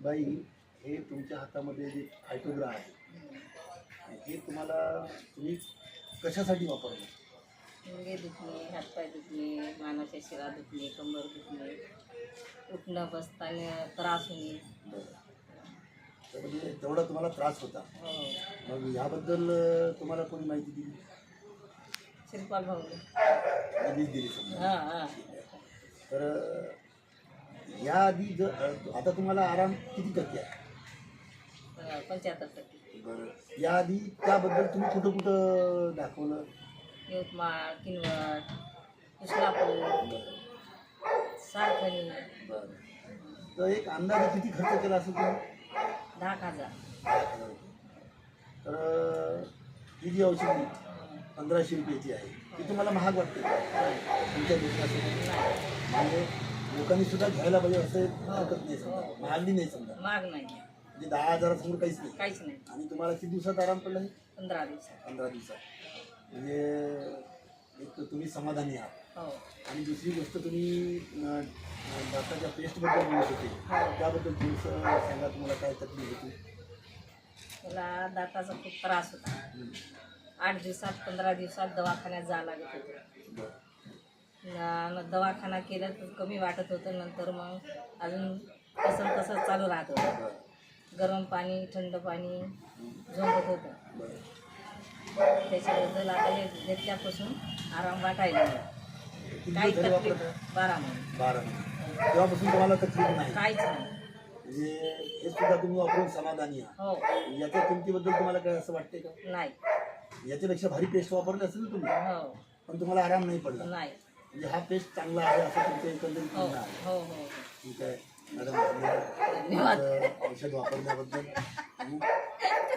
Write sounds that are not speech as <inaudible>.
बाई हे तुमच्या हातामध्ये जे फायटोग्रा आहे हे तुम्हाला तुम्ही कशासाठी वापरलं मुंगे दुखणे हातपाय दुखणे मानाच्या शिरा दुखणे कंबर दुखणे उठणं बसताना त्रास होणे. म्हणजे तेवढा तुम्हाला त्रास होता. हो. मग याबद्दल अं, तुम्हाला कोणी माहिती दिली? शिरपाल भाऊ दिली समजा. हां हां. तर अं, याआधी ज अं, आता तुम्हाला आराम किती टक्के आहे? पंच्याहत्तर टक्के. बरं. याआधी त्याबद्दल तुम्ही कुठं कुठं दाखवलं? यवतमाळ किनवट उस्लापूर सारखणी. बरं. तर एक अंदाजे किती खर्च केला असेल तुम्ही? दहा हजार. तर ही जी औषधी पंधराशे रुपयाची आहे ती तुम्हाला महाग वाटते? तुमच्या दुकानासमोर म्हणजे लोकांनी सुद्धा घ्यायला पाहिजे असं हरकत नाही समजा. महागली नाही समजा. माग नाही म्हणजे दहा हजारासमोर काहीच नाही. काहीच नाही. आणि तुम्हाला किती दिवसात आराम पडला हे? पंधरा दिवसात. पंधरा दिवसात. म्हणजे एक तुम्ही समाधानी आहात. हो. आणि दुसरी गोष्ट तुम्ही अं, अं, दाताच्या पेस्टबद्दल बोलत होते. त्याबद्दल थोडंसं सांगा तुम्हाला काय तकलीफ होती? मला दाताचा खूप त्रास होता. हं. आठ दिवसात पंधरा दिवसात दवाखान्यात जावं लागत होतं. बरं. न- दवाखाना केलं तर कमी वाटत होतं नंतर मग अजून कसं कसं चालू राहत होतं. गरम पाणी थंड पाणी झोंबत होतं. त्याच्याबद्दल आता हे घेतल्यापासून आराम वाटायला काही तकलीफ? बारा महिने. बारा तेव्हापासून तुम्हाला तकलीफ नाही? काहीच नाही. म्हणजे हे सुद्धा तुम्ही वापरून समाधानी आहात. हो. याच्या किमतीबद्दल तुम्हाला काय असं वाटते का? नाही. याच्यापेक्षा भारी पेस्ट वापरली असेल ना तुम्ही हो. पण तुम्हाला आराम नाही पडला. नाही. म्हणजे हा पेस्ट चांगला आहे असं तुमचं एकंदरीत हो म्हणणं आहे. हो हो. ठीक आहे. मॅडम धन्यवाद. <laughs> धन्यवाद तुमचं औषध वापरण्याबद्दल